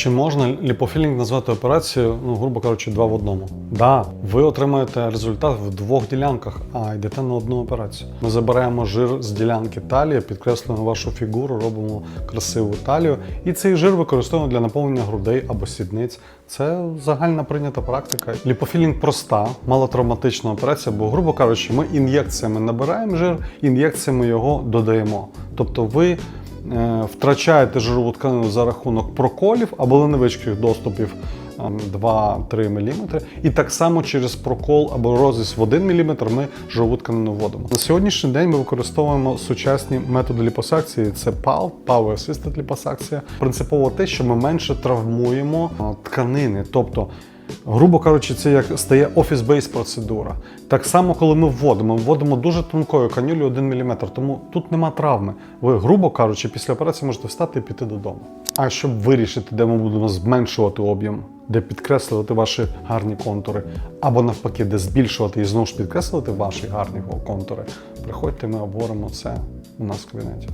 Чи можна ліпофілінг назвати операцією, ну, грубо кажучи, два в одному? Да, ви отримаєте результат в двох ділянках, а йдете на одну операцію. Ми забираємо жир з ділянки талії, підкреслюємо вашу фігуру, робимо красиву талію, і цей жир використовуємо для наповнення грудей або сідниць. Це загальна прийнята практика. Ліпофілінг проста, малотравматична операція, бо, грубо кажучи, ми ін'єкціями набираємо жир, ін'єкціями його додаємо. Тобто ви втрачаєте жирову тканину за рахунок проколів або невеличких доступів ем, 2-3 мм. І так само через прокол або розріз в 1 мм ми жирову тканину вводимо. На сьогоднішній день ми використовуємо сучасні методи ліпосакції. Це PAL, Power Assisted ліпосакція. Принципово те, що ми менше травмуємо е, тканини. Тобто Грубо кажучи, це як стає офіс-бейс процедура. Так само, коли ми вводимо, ми вводимо дуже тонкою канюлю 1 мм, тому тут нема травми. Ви, грубо кажучи, після операції можете встати і піти додому. А щоб вирішити, де ми будемо зменшувати об'єм, де підкреслювати ваші гарні контури, або навпаки, де збільшувати і знову ж підкреслювати ваші гарні контури, приходьте, ми обговоримо це у нас в кабінеті.